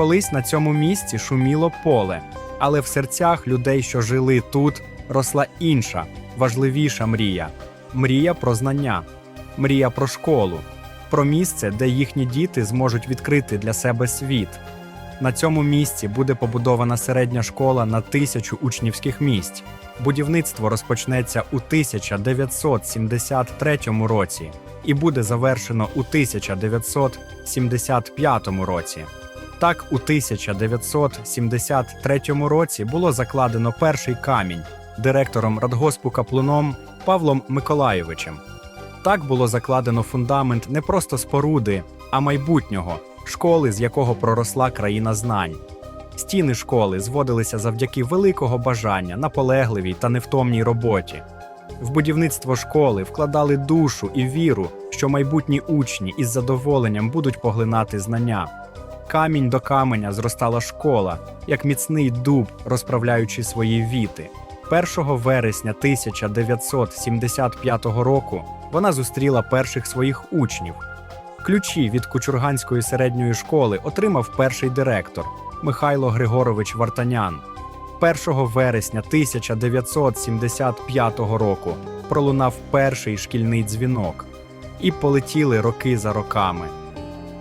Колись на цьому місці шуміло поле, але в серцях людей, що жили тут, росла інша, важливіша мрія мрія про знання, мрія про школу, про місце, де їхні діти зможуть відкрити для себе світ. На цьому місці буде побудована середня школа на тисячу учнівських місць. Будівництво розпочнеться у 1973 році і буде завершено у 1975 році. Так, у 1973 році було закладено перший камінь директором радгоспу Каплуном Павлом Миколайовичем. Так було закладено фундамент не просто споруди, а майбутнього школи, з якого проросла країна знань. Стіни школи зводилися завдяки великого бажання, наполегливій та невтомній роботі. В будівництво школи вкладали душу і віру, що майбутні учні із задоволенням будуть поглинати знання. Камінь до каменя зростала школа, як міцний дуб, розправляючи свої віти. 1 вересня 1975 року вона зустріла перших своїх учнів. Ключі від Кучурганської середньої школи отримав перший директор Михайло Григорович Вартанян. 1 вересня 1975 року пролунав перший шкільний дзвінок, і полетіли роки за роками.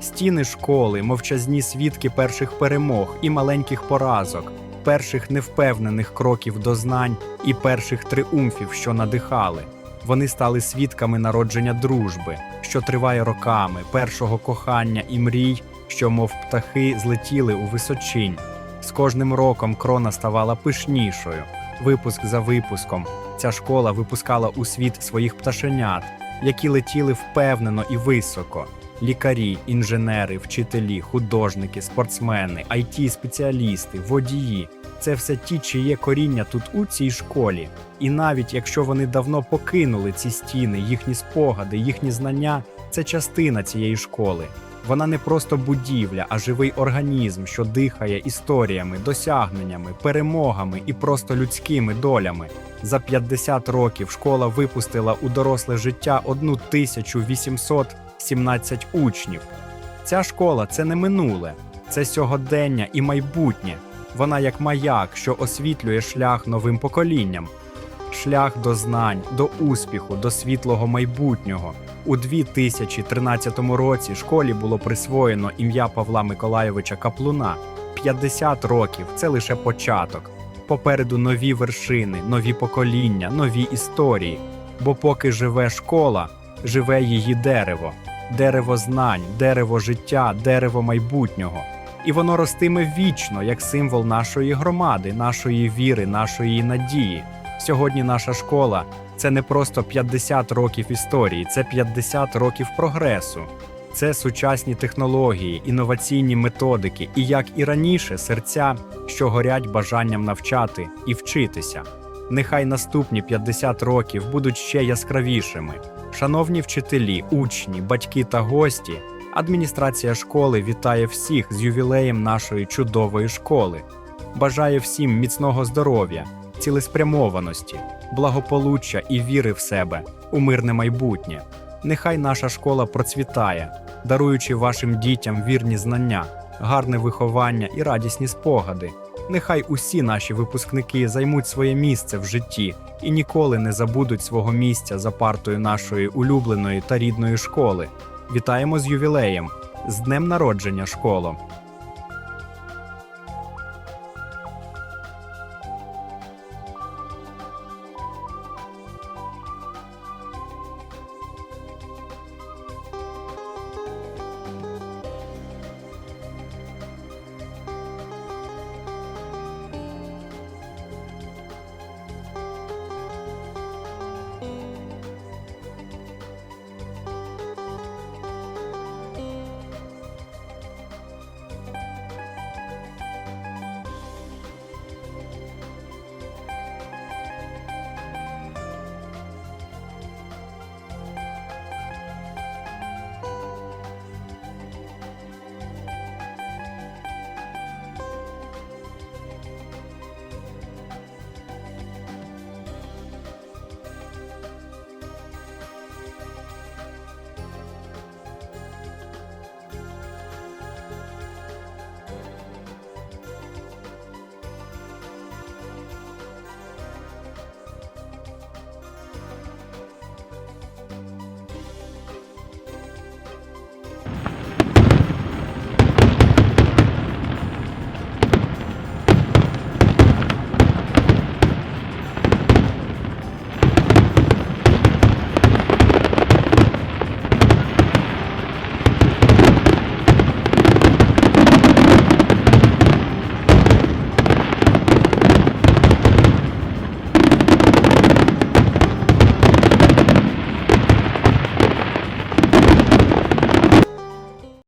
Стіни школи, мовчазні свідки перших перемог і маленьких поразок, перших невпевнених кроків до знань і перших триумфів, що надихали. Вони стали свідками народження дружби, що триває роками, першого кохання і мрій, що, мов птахи, злетіли у височинь. З кожним роком крона ставала пишнішою. Випуск за випуском ця школа випускала у світ своїх пташенят, які летіли впевнено і високо. Лікарі, інженери, вчителі, художники, спортсмени, it спеціалісти водії це все ті, чиє коріння тут у цій школі. І навіть якщо вони давно покинули ці стіни, їхні спогади, їхні знання це частина цієї школи. Вона не просто будівля, а живий організм, що дихає історіями, досягненнями, перемогами і просто людськими долями. За 50 років школа випустила у доросле життя 1817 учнів. Ця школа це не минуле, це сьогодення і майбутнє. Вона як маяк, що освітлює шлях новим поколінням, шлях до знань, до успіху, до світлого майбутнього. У 2013 році школі було присвоєно ім'я Павла Миколайовича Каплуна. 50 років це лише початок. Попереду нові вершини, нові покоління, нові історії. Бо поки живе школа, живе її дерево, дерево знань, дерево життя, дерево майбутнього. І воно ростиме вічно як символ нашої громади, нашої віри, нашої надії. Сьогодні наша школа це не просто 50 років історії, це 50 років прогресу. Це сучасні технології, інноваційні методики, і як і раніше, серця, що горять бажанням навчати і вчитися. Нехай наступні 50 років будуть ще яскравішими. Шановні вчителі, учні, батьки та гості, адміністрація школи вітає всіх з ювілеєм нашої чудової школи. Бажає всім міцного здоров'я, цілеспрямованості, благополуччя і віри в себе, у мирне майбутнє. Нехай наша школа процвітає, даруючи вашим дітям вірні знання, гарне виховання і радісні спогади. Нехай усі наші випускники займуть своє місце в житті і ніколи не забудуть свого місця за партою нашої улюбленої та рідної школи. Вітаємо з ювілеєм, з днем народження, школо!